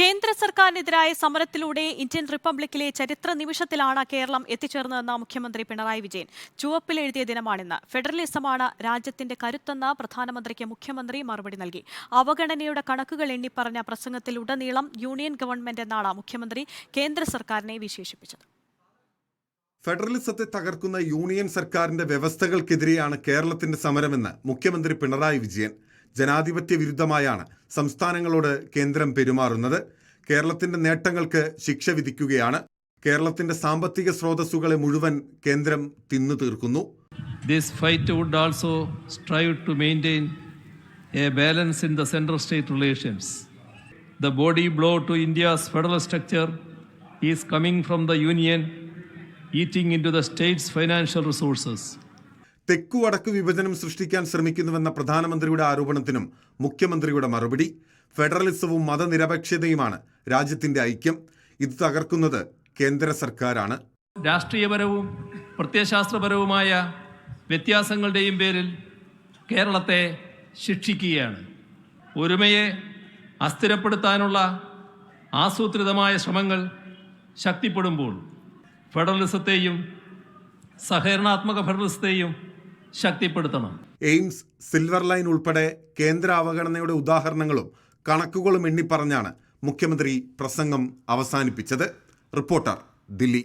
കേന്ദ്ര സർക്കാരിനെതിരായ സമരത്തിലൂടെ ഇന്ത്യൻ റിപ്പബ്ലിക്കിലെ ചരിത്ര നിമിഷത്തിലാണ് കേരളം എത്തിച്ചേർന്നതെന്ന മുഖ്യമന്ത്രി പിണറായി വിജയൻ ചുവപ്പിൽ എഴുതിയ ദിനമാണിന്ന്. ഫെഡറലിസമാണ് രാജ്യത്തിന്റെ കരുത്തെന്ന് പ്രധാനമന്ത്രിക്ക് മുഖ്യമന്ത്രി മറുപടി നൽകി. അവഗണനയുടെ കണക്കുകൾ എണ്ണിപ്പറഞ്ഞ പ്രസംഗത്തിലുടനീളം യൂണിയൻ ഗവൺമെന്റ് എന്നാണ് മുഖ്യമന്ത്രി കേന്ദ്ര സർക്കാരിനെ വിശേഷിപ്പിച്ചത്. ഫെഡറലിസത്തെ തകർക്കുന്ന യൂണിയൻ സർക്കാരിന്റെ വ്യവസ്ഥകൾക്കെതിരെയാണ് കേരളത്തിന്റെ സമരമെന്ന് മുഖ്യമന്ത്രി പിണറായി വിജയൻ ജനാധിപത്യ വിരുദ്ധമായാണ് സംസ്ഥാനങ്ങളോട് കേന്ദ്രം പെരുമാറുന്നത് കേരളത്തിന്റെ നേട്ടങ്ങൾക്ക് ശിക്ഷ വിധിക്കുകയാണ് കേരളത്തിന്റെ സാമ്പത്തിക സ്രോതസ്സുകളെ മുഴുവൻ കേന്ദ്രം തിന്നു തീർക്കുന്നു This fight would also strive to maintain a balance in the central state relations. The body blow to India's federal structure is coming from the Union eating into the state's financial resources. തെക്കു വടക്ക് വിഭജനം സൃഷ്ടിക്കാൻ ശ്രമിക്കുന്നുവെന്ന പ്രധാനമന്ത്രിയുടെ ആരോപണത്തിനും മുഖ്യമന്ത്രിയുടെ മറുപടി ഫെഡറലിസവും മതനിരപേക്ഷതയുമാണ് രാജ്യത്തിന്റെ ഐക്യം. ഇത് തകർക്കുന്നത് കേന്ദ്ര സർക്കാരാണ്. രാഷ്ട്രീയപരവും പ്രത്യയശാസ്ത്രപരവുമായ വ്യത്യാസങ്ങളുടെയും പേരിൽ കേരളത്തെ ശിക്ഷിക്കുകയാണ്. ഒരുമയെ അസ്ഥിരപ്പെടുത്താനുള്ള ആസൂത്രിതമായ ശ്രമങ്ങൾ ശക്തിപ്പെടുമ്പോൾ ഫെഡറലിസത്തെയും സഹകരണാത്മക ഫെഡറലിസത്തെയും ശക്തിപ്പെടുത്തണം. എയിംസ് സിൽവർ ലൈൻ ഉൾപ്പെടെ കേന്ദ്ര അവഗണനയുടെ ഉദാഹരണങ്ങളും കണക്കുകളും എണ്ണിപ്പറഞ്ഞാണ് മുഖ്യമന്ത്രി പ്രസംഗം അവസാനിപ്പിച്ചത്. റിപ്പോർട്ടർ ദില്ലി